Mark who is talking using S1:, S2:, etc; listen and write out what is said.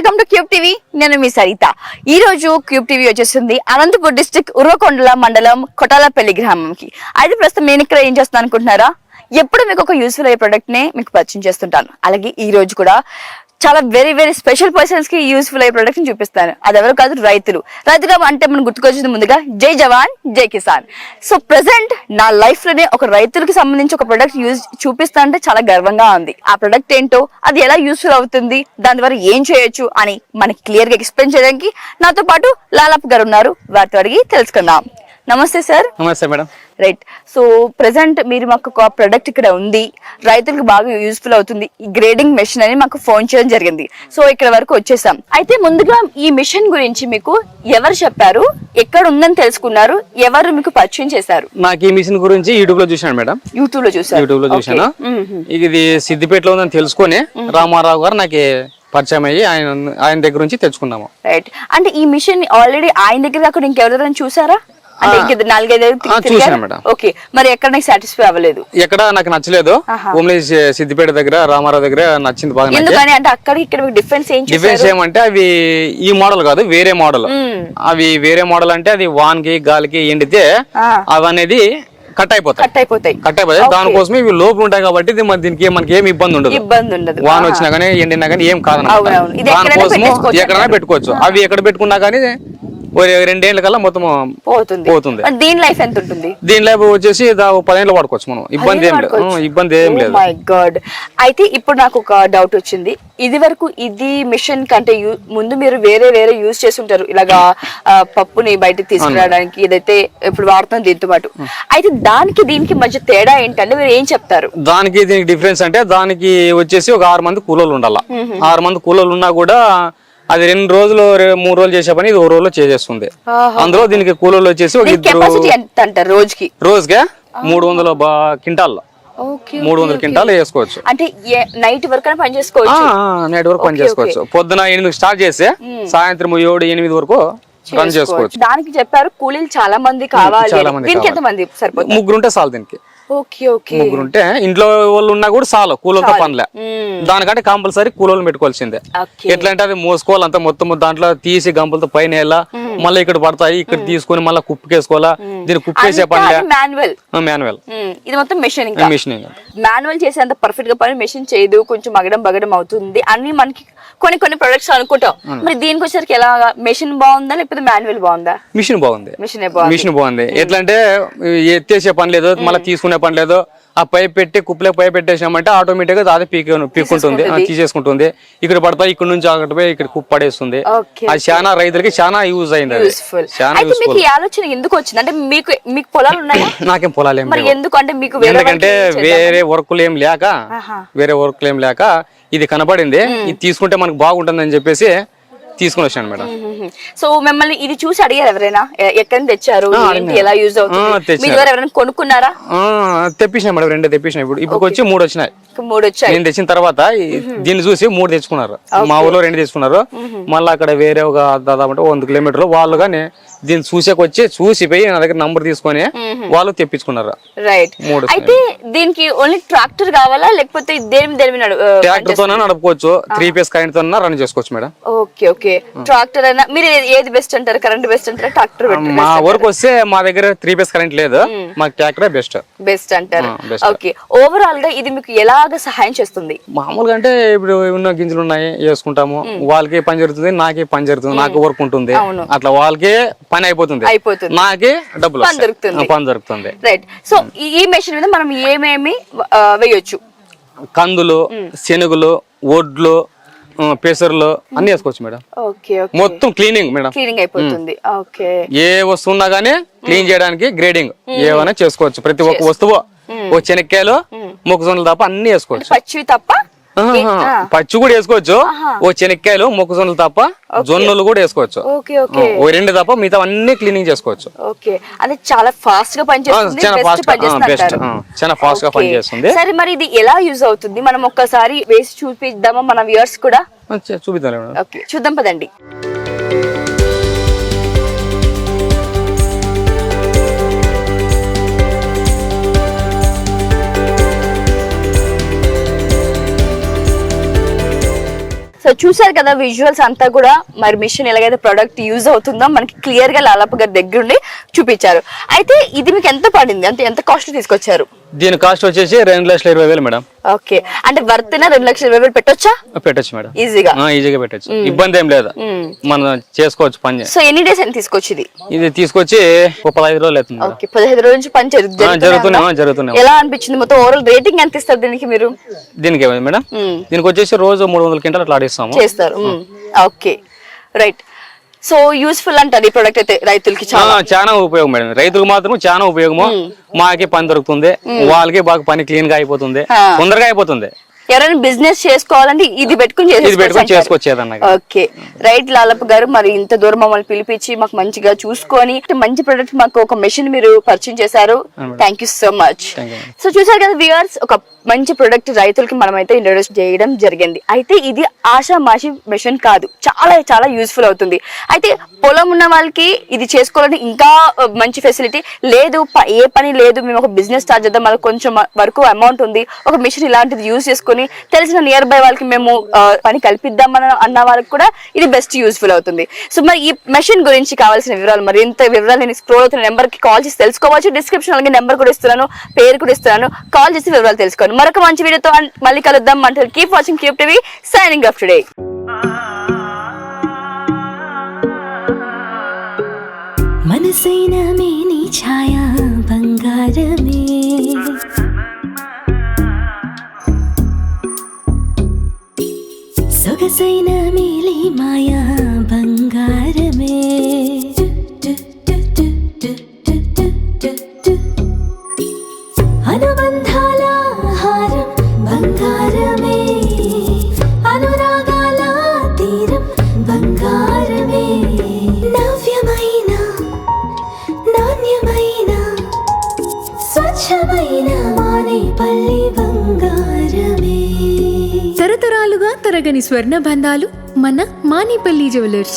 S1: Welcome to cube TV. నేను మీ సరిత. ఈ రోజు క్యూబ్ టీవీ వచ్చేసింది అనంతపూర్ డిస్టిక్ ఉర్వకొండల మండలం కొటాలపల్లి గ్రామంకి. అయితే ప్రస్తుతం నేను ఇక్కడ ఏం చేస్తాను అనుకుంటున్నారా? ఎప్పుడు మీకు ఒక యూస్ఫుల్ అయ్యే ప్రొడక్ట్ నే మీకు పరిచయం చేస్తుంటాను. అలాగే ఈ రోజు కూడా చాలా వెరీ వెరీ స్పెషల్ పర్సన్స్కి యూస్ఫుల్ అయ్యే ప్రొడక్ట్ చూపిస్తాను. అది ఎవరు కాదు రైతులు. రైతుగా అంటే మనం గుర్తుకొచ్చింది ముందుగా జై జవాన్ జై కిసాన్. సో ప్రెసెంట్ నా లైఫ్లోనే ఒక రైతులకి సంబంధించి ఒక ప్రొడక్ట్ యూజ్ చూపిస్తా అంటే చాలా గర్వంగా ఉంది. ఆ ప్రొడక్ట్ ఏంటో అది ఎలా యూస్ఫుల్ అవుతుంది దాని ద్వారా ఏం చేయొచ్చు అని మనకి క్లియర్గా ఎక్స్ప్లెయిన్ చేయడానికి నాతో పాటు లాలప్ గారు ఉన్నారు. వారితో అడిగి తెలుసుకుందాం. నమస్తే సార్
S2: నమస్తే మేడం.
S1: రైట్ సో ప్రెసెంట్ మీరు మాకు ఒక ప్రొడక్ట్ ఇక్కడ ఉంది. రైతులకు బాగా యూస్ఫుల్ అవుతుంది. ఈ గ్రేడింగ్ మెషిన్ అని మాకు ఫోన్ చేయడం జరిగింది. సో ఇక్కడ వరకు వచ్చేసాం. అయితే ముందుగా ఈ మిషన్ గురించి మీకు ఎవరు చెప్పారు? ఎక్కడ ఉందని తెలుసుకున్నారు? ఎవరు మీకు పరిచయం చేశారు?
S2: నాకు ఈ మిషన్ గురించి యూట్యూబ్లో చూశాను మేడం.
S1: యూట్యూబ్లో చూసారు
S2: యూట్యూబ్లో చూశాను. ఇది సిద్దిపేటలో ఉందని తెలుసుకొని రామారావు గారు నాకు పరిచయం అయ్యి ఆయన ఆయన దగ్గర నుంచి తెచ్చుకున్నాము
S1: రైట్ అంటే ఈ మిషన్ ఆల్రెడీ ఆయన దగ్గర కాకుండా ఇంకెవరైనా చూసారా? అంటే ఇంక నాలుగైదు
S2: ఆ, చూశాను మేడం.
S1: ఓకే. మరి ఎక్కడ నాకు సాటిస్ఫై అవ్వలేదు?
S2: ఎక్కడ నాకు నచ్చలేదు. ఓన్లీ సిద్దిపేట దగ్గర రామారావు దగ్గర నచ్చింది బాగా నాకు.
S1: ఎందుకని? అంటే అక్కడ ఇక్కడ డిఫరెన్స్ ఏం
S2: డిఫరెన్స్
S1: చూసారు
S2: ఏమంటే అవి ఈ మోడల్ కాదు వేరే మోడల్. అవి వేరే మోడల్ అంటే అది వాన్కి గాలికి ఎండితే. అవి అనేది కట్ అయిపోతాయి.
S1: కట్ అయిపోతాయి.
S2: కట్ అయిపోతాయి. దానికోసమే ఇవి లోపు ఉంటాయి కాబట్టి దీనికి మనకి ఏం ఇబ్బంది ఉండదు.
S1: ఇబ్బంది ఉండదు.
S2: వాన వచ్చినా కానీ ఎండినా కానీ ఏం. కాదన్నమాట
S1: ఇది ఎక్కడైనా
S2: పెట్టుకోవచ్చు అవి ఎక్కడ పెట్టుకున్నా కానీ రెండేళ్ళ కల్లా మొత్తం
S1: పోతుంది.
S2: పోతుంది.
S1: దీని లైఫ్ ఎంత ఉంటుంది?
S2: దీనిలో వచ్చేసి దా- ఓ పదేళ్ళు వాడుకోవచ్చు మనం. ఇబ్బంది ఏం లేదు. ఇబ్బంది ఏం లేదు.
S1: మై గాడ్ అయితే ఇప్పుడు నాకు ఒక డౌట్ వచ్చింది. ఇది వరకు ఇది మిషన్ కంటే ముందు మీరు వేరే వేరే యూజ్ చేస్తుంటారు. ఇలాగా పప్పుని బయటకు తీసుకురావడానికి ఏదైతే ఇప్పుడు వాడుతున్నాం దీంతో పాటు. అయితే దానికి దీనికి మధ్య తేడా ఏంటంటే మీరు ఏం చెప్తారు?
S2: దానికి దీనికి డిఫరెన్స్ అంటే దానికి వచ్చేసి ఒక ఆరు మంది కూలోళ్ళు ఉండాల. ఆరు మంది కూలోళ్ళు ఉన్నా కూడా అది రెండు రోజులు మూడు రోజులు చేసే పని ఇది ఒక రోజులో చేసేస్తుంది. అందులో దీనికి కూలోళ్ళు వచ్చేసి ఒక ఇద్దరు
S1: రోజుకి?
S2: రోజుగా మూడు వందల
S1: ఓకే
S2: మూడు వందల కింటాలు వేసుకోవచ్చు.
S1: అంటే నైట్ వరకు పని చేసుకోవచ్చు?
S2: నైట్ వరకు పని చేసుకోవచ్చు. పొద్దున ఎనిమిది స్టార్ట్ చేస్తే సాయంత్రం ఏడు ఎనిమిది వరకు రన్ చేసుకోవచ్చు.
S1: దానికి చెప్పారు కూలీలు చాలా మంది కావాలి.
S2: మంది
S1: దీనికి
S2: కావాలి.
S1: ఎంత మంది సరిపోతుంది
S2: ముగ్గురు ఉంటే చాలు దీనికి. ముగ్గురు ఉంటే ఇంట్లో వాళ్ళు ఉన్నా కూడా చాలు కూలర్తో పనిలే. దానికంటే కంపల్సరీ కూలోళ్ళు పెట్టుకోవాల్సిందే. ఎట్లా అంటే అది మోసుకోవాలి అంతా మొత్తం దాంట్లో తీసి గంపలతో పైన మళ్ళీ ఇక్కడ పడతాయి ఇక్కడ తీసుకొని మళ్ళీ కుప్పకేసుకోవాలా? దీన్ని కుప్పేసే పనిలే.
S1: మాన్యువల్.
S2: మాన్యువల్.
S1: ఇది మొత్తం మెషిన్
S2: మిషన్
S1: మాన్యువల్ చేసేంత పర్ఫెక్ట్గా పని మెషిన్ చేయదు కొంచెం మగడం బగడం అవుతుంది. అన్ని మనకి కొన్ని కొన్ని ప్రొడక్ట్స్ అనుకుంటాం. మరి దీనికి వచ్చేసరికి ఎలా మెషిన్ బాగుందా లేకపోతే మాన్యువల్ బాగుందా?
S2: మిషన్ బాగుంది.
S1: మిషన్ బాగుంది.
S2: మిషన్ బాగుంది. ఎట్లా అంటే ఎత్తేసే పని లేదు మళ్ళీ తీసుకునే పని లేదు. ఆ పైప్ పెట్టి కుప్పలే పైప్ పెట్టేసామంటే ఆటోమేటిక్గా అది పీక్ పీక్కుంటుంది. తీసేసుకుంటుంది. ఇక్కడ పడతాయి ఇక్కడ నుంచి అక్కడ పోయి ఇక్కడ కుప్ప పడేస్తుంది. అది చాలా రైతులకి చాలా యూజ్ అయింది
S1: మీకు ఆలోచన ఎందుకు వచ్చింది? అంటే మీకు మీకు పొలాలు ఉన్నాయా?
S2: నాకేం పొలాలు ఏం
S1: మరి
S2: లేవు.
S1: ఎందుకు? అంటే మీకు
S2: ఎందుకంటే? వేరే వర్కులు ఏం లేక. వేరే వర్కులు ఏం లేక ఇది కనపడింది. ఇది తీసుకుంటే మనకు బాగుంటుందని చెప్పేసి తీసుకుని వచ్చాను మేడం.
S1: సో మిమ్మల్ని ఇది చూసి అడిగారు ఎవరైనా? ఎక్కడి తెచ్చారు? ఎలా యూజ్ అవుతుంది? ఎవరైనా కొనుక్కున్నారా?
S2: తెప్పించిన మేడం రెండు తెప్పించిన. ఇప్పుడు ఇప్పుడు వచ్చి మూడు వచ్చినాయి.
S1: మూడు వచ్చాయి.
S2: నేను తెచ్చిన తర్వాత దీన్ని చూసి మూడు తెచ్చుకున్నారు. మా ఊర్లో రెండు తెచ్చుకున్నారు. మళ్ళీ అక్కడ వేరే ఒక దాదాపు వంద కిలోమీటర్లు వాళ్ళు కానీ దీన్ని చూసేకి వచ్చి చూసి పోయి నా దగ్గర నంబర్ తీసుకొని వాళ్ళు తెప్పించుకున్నారు?
S1: రైట్
S2: మూడు
S1: అయితే దీనికి ఓన్లీ ట్రాక్టర్ కావాలా? లేకపోతే దేని దేని
S2: ట్రాక్టర్ తోనే నడుపుకోవచ్చు. త్రీ పీస్ కరెంట్తో రన్ చేసుకోవచ్చు మేడం.
S1: ఓకే ఓకే ట్రాక్టర్ అయినా మీరు ఏది బెస్ట్ అంటారు? కరెంట్ బెస్ట్ అంటారా? ట్రాక్టర్
S2: మా ఊరికి వస్తే మా దగ్గర త్రీ పీస్ కరెంట్ లేదు. మాకు ట్రాక్టరే బెస్ట్
S1: బెస్ట్ అంటారు. ఓకే ఓవరాల్గా ఇది మీకు ఎలాగ సహాయం చేస్తుంది?
S2: మామూలుగా అంటే ఇప్పుడు ఉన్న గింజలు ఉన్నాయి వేసుకుంటాము. వాళ్ళకి పని జరుగుతుంది నాకే పని జరుగుతుంది నాకు వర్క్ ఉంటుంది. అట్లా వాళ్ళకే పని అయిపోతుంది.
S1: అయిపోతుంది.
S2: నాకే డబ్బులు
S1: పని. దొరుకుతుంది.
S2: పని దొరుకుతుంది.
S1: రైట్ సో ఈ మెషిన్ మీద మనం ఏమేమి వేయొచ్చు?
S2: కందులు శనగలు వడ్లు ఆ, పెసర్లు అన్ని వేసుకోవచ్చు మేడం. మొత్తం క్లీనింగ్ మేడం.
S1: క్లీనింగ్ అయిపోతుంది. ఓకే
S2: ఏ వస్తువు ఉన్నా గానీ క్లీన్ చేయడానికి గ్రేడింగ్ ఏమైనా చేసుకోవచ్చు. ప్రతి ఒక్క వస్తువు ఓ శనక్కాయలు మొక్కజొన్నలు తప్ప అన్ని వేసుకోవచ్చు.
S1: పచ్చివి తప్ప.
S2: పచ్చి కూడా వేసుకోవచ్చు. ఓ శనక్కాయలు మొక్కజొన్నలు తప్ప జొన్నలు కూడా వేసుకోవచ్చు. ఓ రెండు తప్ప మిగతా అన్ని క్లీనింగ్ చేసుకోవచ్చు.
S1: ఓకే. అది చాలా ఫాస్ట్గా పనిచేస్తుంది
S2: చాలా
S1: బెస్ట్
S2: ఫాస్ట్గా.
S1: పనిచేస్తుంది సరే మరి ఇది ఎలా యూజ్ అవుతుంది? మనం ఒక్కసారి వేసి చూపిద్దామా మన వ్యూవర్స్ కూడా?
S2: చూపిద్దాం
S1: చూద్దాం పదండి. సో చూసారు కదా విజువల్స్ అంతా కూడా. మరి మిషన్ ఎలాగైతే ప్రొడక్ట్ యూజ్ అవుతుందో మనకి క్లియర్గా లాలప్ప గారి దగ్గరుండి చూపించారు. అయితే ఇది మీకు ఎంత పడింది? అంటే ఎంత కాస్ట్ తీసుకొచ్చారు?
S2: దీని కాస్ట్ వచ్చేసి రెండు లక్షల ఇరవై వేలు మేడం.
S1: ఓకే. అంటే వర్త్ రెండు లక్షల ఇరవై వేలు పెట్టొచ్చా?
S2: పెట్టొచ్చు మేడం.
S1: ఈజీగా
S2: ఈజీగా పెట్టచ్చు. ఇబ్బంది ఏం లేదు. మనం చేసుకోవచ్చు పని
S1: సో ఎన్ని డేస్ అని తీసుకొచ్చి ఇది?
S2: ఇది తీసుకొచ్చి ఒక పదహైదు రోజులు అవుతుంది
S1: ఓకే. పదిహేను రోజుల నుంచి పని జరుగు-
S2: ఆ,
S1: జరుగుతూనే
S2: జరుగుతూనే
S1: ఉందా?
S2: ఆ, జరుగుతూనే ఉంది.
S1: ఎలా అనిపించింది? మొత్తం ఓవరాల్ రేటింగ్ ఎంత ఇస్తారు దీనికి మీరు?
S2: దీనికి ఏమైంది మేడం. దీనికి వచ్చేసి రోజు మూడు వందల క్వింటాలు అట్లా ఆడిస్తాము.
S1: చేస్తారు. ఓకే. రైట్ సో యూస్ఫుల్ అంటారు ఈ ప్రొడక్ట్ అయితే రైతులకి చాలా.
S2: చాలా ఉపయోగం మేడం. రైతులకు మాత్రం చాలా ఉపయోగము. మాకే పని దొరుకుతుంది. వాళ్ళకి బాగా పని క్లీన్గా అయిపోతుంది. తొందరగా అయిపోతుంది.
S1: ఎవరైనా బిజినెస్ చేసుకోవాలంటే ఇది పెట్టుకుని
S2: అన్నగా
S1: ఓకే. రైట్ లాలప్ప గారు మరి ఇంత దూరం మమ్మల్ని పిలిపించి మాకు మంచిగా చూసుకొని మంచి ప్రొడక్ట్ మాకు ఒక మెషిన్ మీరు పరిచయం చేశారు. Thank so much. సో చూసారు కదా వ్యూవర్స్ ఒక మంచి ప్రొడక్ట్ రైతులకి మనమైతే ఇంట్రొడ్యూస్ చేయడం జరిగింది. అయితే ఇది ఆషామాషి మెషిన్ కాదు. చాలా చాలా యూస్ఫుల్ అవుతుంది. అయితే పొలం ఉన్న వాళ్ళకి ఇది చేసుకోవాలంటే ఇంకా మంచి ఫెసిలిటీ లేదు. ఏ పని లేదు. మేము ఒక బిజినెస్ స్టార్ట్ చేద్దాం. మనకు కొంచెం వరకు అమౌంట్ ఉంది. ఒక మిషన్ ఇలాంటిది యూజ్ చేసుకొని తెలిసిన నియర్ బై వాళ్ళకి మేము ఆ, పని కల్పిద్దామని అన్న వాళ్ళకి కూడా ఇది బెస్ట్ యూస్ఫుల్ అవుతుంది. సో మరి ఈ మెషిన్ గురించి కావాల్సిన వివరాలు మరి ఇంత వివరాలు నేను స్క్రోల్ అవుతున్న నెంబర్కి కాల్ చేసి తెలుసుకోవచ్చు. డిస్క్రిప్షన్ అలాగే నెంబర్ కూడా ఇస్తున్నాను. పేరు కూడా ఇస్తున్నాను. కాల్ చేసి వివరాలు తెలుసుకోండి. మరొక మంచి వీడియోతో మళ్ళీ కలుద్దాం. అంటారు keep watching keep TV signing off today
S3: మనసైన నీ ఛాయా బంగారమే. సొగసైన మేలి మాయా బంగారమే.
S4: తరగని స్వర్ణ బంధాలు మన మానిపల్లి జ్యువెలర్స్.